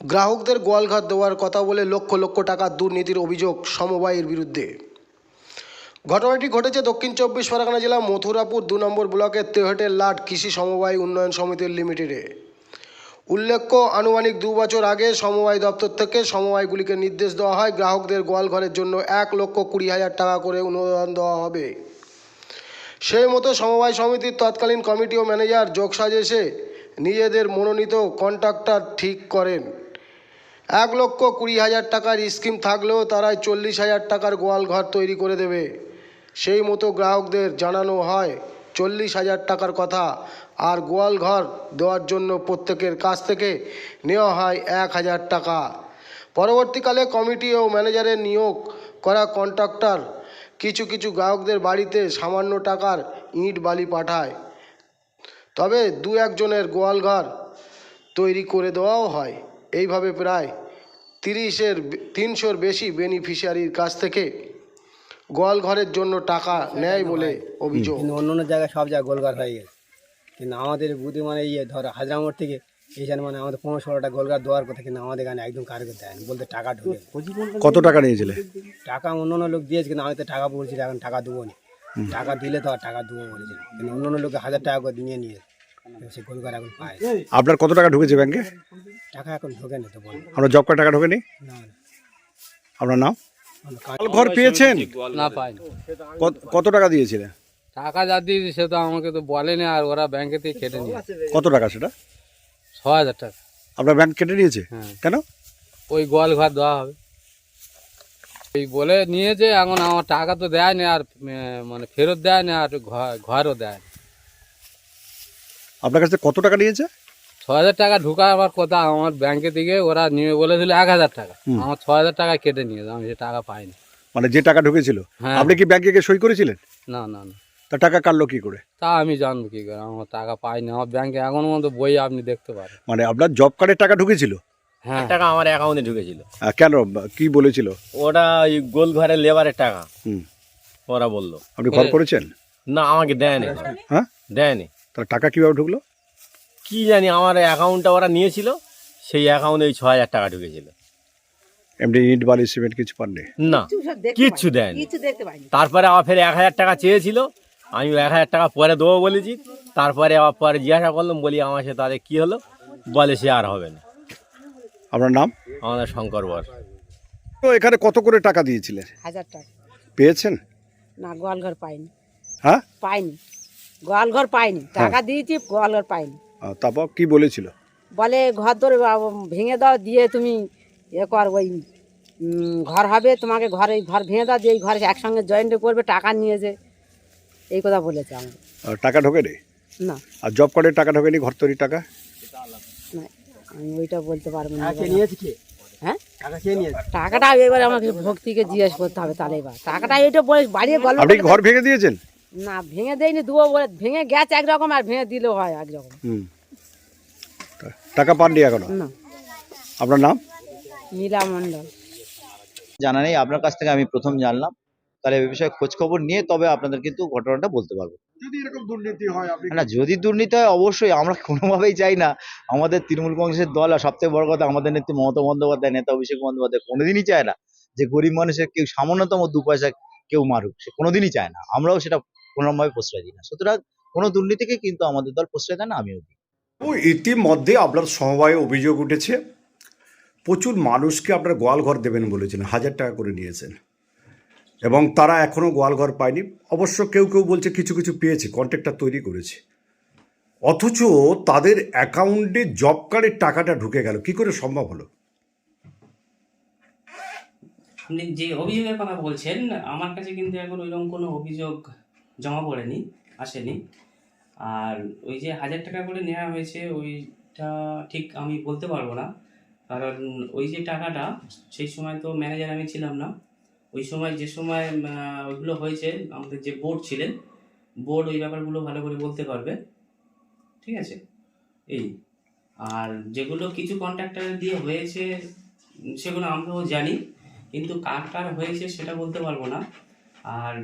গ্রাহকদের গোয়ালঘাট দেওয়ার কথা বলে লক্ষ লক্ষ টাকার দুর্নীতির অভিযোগ সমবায়ের বিরুদ্ধে। ঘটনাটি ঘটেছে দক্ষিণ চব্বিশ পরগনা জেলা মথুরাপুর দু নম্বর ব্লকের তেহটের লাট কৃষি সমবায় উন্নয়ন সমিতির লিমিটেডে। উল্লেখ্য, আনুমানিক দু বছর আগে সমবায় দপ্তর থেকে সমবায়গুলিকে নির্দেশ দেওয়া হয় গ্রাহকদের গোয়ালঘরের জন্য এক লক্ষ কুড়ি হাজার টাকা করে অনুদান দেওয়া হবে। সেই মতো সমবায় সমিতির তৎকালীন কমিটি ও ম্যানেজার যোগসাজেশে নিজেদের মনোনীত কন্ট্রাক্টর ঠিক করেন। এক লক্ষ কুড়ি হাজার টাকার স্কিম থাকলেও তারাই চল্লিশ হাজার টাকার গোয়াল ঘর তৈরি করে দেবে। সেই মতো গ্রাহকদের জানানো হয়, চল্লিশ হাজার টাকার কথা। আর গোয়াল ঘর দেওয়ার জন্য প্রত্যেকের কাছ থেকে নেওয়া হয় এক হাজার টাকা। পরবর্তীকালে কমিটি ও ম্যানেজারের নিয়োগ করা কন্ট্রাক্টর কিছু কিছু গ্রাহকদের বাড়িতে সামান্য টাকার ইট বালি পাঠায়। তবে দু একজনের গোয়ালঘর তৈরি করে দেওয়াও হয়। এইভাবে প্রায় তিরিশের তিনশোর বেশি বেনিফিশিয়ারির কাছ থেকে গোয়ালঘরের জন্য টাকা নেয় বলে অভিযোগ। কিন্তু অন্য অন্য জায়গায় সব জায়গায় গোলগার হয়ে গেছে। কিন্তু আমাদের বুদ্ধি মানে ইয়ে ধর হাজরা মোড় থেকে এইখানে মানে আমাদের পনেরো ষোলোটা গোলগার দেওয়ার কথা কিন্তু আমাদের এখানে একদম কারকে দেয় না বলতে টাকা ঢুকে কত টাকা নিয়েছিলে? টাকা অন্য অন্য লোক দিয়েছে কিন্তু আমি তো টাকা বলছি এখন টাকা দেবো না। টাকা দিলে তো আর টাকা দেবো বলেছে। কিন্তু অন্য অন্য লোকে হাজার টাকা করে নিয়ে নিয়ে সে গোলগার এখন পায়। আপনার কত টাকা ঢুকেছে ব্যাংকে? টাকা এখন ঢোকে না তো বল। আপনার জব কার্ড টাকা ঢোকেনি? না না, আপনার নাম? আমরা ঘর পেয়েছেন? না পাইনি। কত- কত টাকা দিয়েছিলেন টাকা যা দিয়েছি সে তো আমাকে তো বলেনি আর ওরা ব্যাংকে থেকে কেটে নিয়ে কত টাকা সেটা? ছ হাজার টাকা। আপনার ব্যাংক কেটে নিয়েছে? হ্যাঁ। কেন? ওই গোয়াল ঘর দেওয়া হবে। এই বলে নিয়েছে এখন আমার টাকা তো দেয়নি আর উম, মানে ফেরত দেয়নি আর ঘর- ঘরও দেয় আপনার কাছে কত টাকা নিয়েছে? ছ হাজার টাকা ঢুকা আমার কথা আমার ব্যাংকে থেকে ওরা নিয়ে বলেছিল এক হাজার টাকা। আমার ছ হাজার টাকা কেটে নিয়েছে আমি সে টাকা পাইনি। মানে যে টাকা ঢুকেছিল? হ্যাঁ। আপনি কি ব্যাংকে গিয়ে সই করেছিলেন? না না না। তা টাকা কাটলো কি করে? তা আমি জানব কি করে আমার টাকা পাইনি আমার ব্যাংকে এখনও মতো বই আপনি দেখতে পারেন। মানে আপনার জব কার্ডের টাকা ঢুকেছিল? হ্যাঁ। টাকা আমার অ্যাকাউন্টে ঢুকেছিল। কেন কি বলেছিল? ওটা ওই গোল ঘরের লেবারের টাকা। হুম। ওরা বলল। আপনি ঘর করেছেন? না আমাকে দেয়নি। হ্যাঁ? দেয়নি। তাহলে টাকা কীভাবে ঢুকলো? কি জানি আমার অ্যাকাউন্টটা ওরা নিয়েছিল সেই অ্যাকাউন্টে ওই ছ হাজার টাকা ঢুকেছিল। এমনি ইট বালি সিমেন্ট কিছু পাননি? না কিচ্ছু পাইনি তারপরে আবার ফের এক হাজার টাকা চেয়েছিল আমি এক হাজার টাকা পরে দেবো বলেছি। তারপরে আবার পরে জিজ্ঞাসা করলাম বলি আমার সাথে তাদের কী হলো? বলে সে আর হবে না। আপনার নাম? আমাদের শঙ্কর বর। তো এখানে কত করে টাকা দিয়েছিলেন হাজার টাকা। পেয়েছেন? না গোয়ালঘর পাইনি। হ্যাঁ? পাইনি। গোয়ালঘর পাইনি টাকা দিয়েছি গোয়ালঘর পাইনি। তারপর কি বলেছিল? বলে ঘর ধরে ভেঙে দাও দিয়ে তুমি এ কর ওই ঘর হবে তোমাকে ঘরে ঘর ভেঙে দাও দিয়ে এই ঘরে একসঙ্গে জয়েন্ট করবে টাকা নিয়েছে এই কথা বলেছে আমার টাকা ঢোকেনি? না। আর জব কার্ডের টাকা ঢোকেনি ঘর তৈরির টাকা? না আমি ওইটা বলতে পারব না। কে নিয়েছে কে? হ্যাঁ? টাকাটা এবার আমাকে ভক্তিকে জিজ্ঞেস করতে হবে তাহলে এবার। টাকাটা এইটা বলে বাড়িয়ে গল্প আপনি ঘর ভেঙে দিয়েছেন? না ভেঙে দেয়নি দুবো বলে ভেঙে গেছে একরকম আর ভেঙে দিলেও হয় একরকম। হুম। টাকা পাননি এখনও? না। আপনার নাম? নীলা মণ্ডল। জানা নেই আপনার কাছ থেকে আমি প্রথম জানলাম। তাহলে এ বিষয়ে খোঁজ খবর নিয়ে তবে আপনাদের কিন্তু ঘটনাটা বলতে পারব। যদি এরকম দুর্নীতি হয় আপনি না যদি দুর্নীতি হয় অবশ্যই আমরা কোনোভাবেই চাই না। আমাদের তৃণমূল কংগ্রেসের দল আর সবথেকে বড় কথা আমাদের নেত্রী মমতা বন্দ্যোপাধ্যায় নেতা অভিষেক বন্দ্যোপাধ্যায় কোনোদিনই চায় না যে গরিব মানুষের কেউ সামান্যতম দু পয়সা কেউ মারুক সে কোনোদিনই চায় না। আমরাও সেটা কোনোভাবে প্রশ্রয় দিই না। সুতরাং কোনো দুর্নীতিকে কিন্তু আমাদের দল প্রশ্রয় দেয় না আমিও দিই। ও ইতিমধ্যে আপনার সমবায়ে অভিযোগ উঠেছে। প্রচুর মানুষকে আপনার গোয়ালঘর দেবেন বলেছেন হাজার টাকা করে নিয়েছেন। এবং তারা এখনও গোয়ালঘর পায়নি। অবশ্য কেউ কেউ বলছে কিছু কিছু পেয়েছে কন্ট্রাক্টর তৈরি করেছে। অথচ তাদের অ্যাকাউন্টে জব কার্ডের টাকাটা ঢুকে গেল। কি করে সম্ভব হলো? আপনি যে অভিযোগের কথা বলছেন আমার কাছে কিন্তু এখন ওইরকম কোনো অভিযোগ জমা পড়েনি আসেনি। আর ওই যে হাজার টাকা করে নেওয়া হয়েছে, ওইটা ঠিক আমি বলতে পারব না। কারণ ওই যে টাকাটা, সেই সময় তো ম্যানেজার আমি ছিলাম না। ওই সময় যে সময় ওইগুলো হয়েছে, আমাদের যে বোর্ড ছিলেন বোর্ড ওই ব্যাপারগুলো ভালো করে বলতে পারবে। ঠিক আছে? এই। আর যেগুলো কিছু কন্ট্রাক্টর দিয়ে হয়েছে, সেগুলো আমরাও জানি, কিন্তু কার কার হয়েছে সেটা বলতে পারব না। আর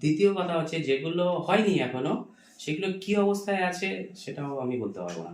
দ্বিতীয় কথা হচ্ছে যেগুলো হয়নি এখনও, সেগুলো কি অবস্থায় আছে সেটাও আমি বলতে পারব না।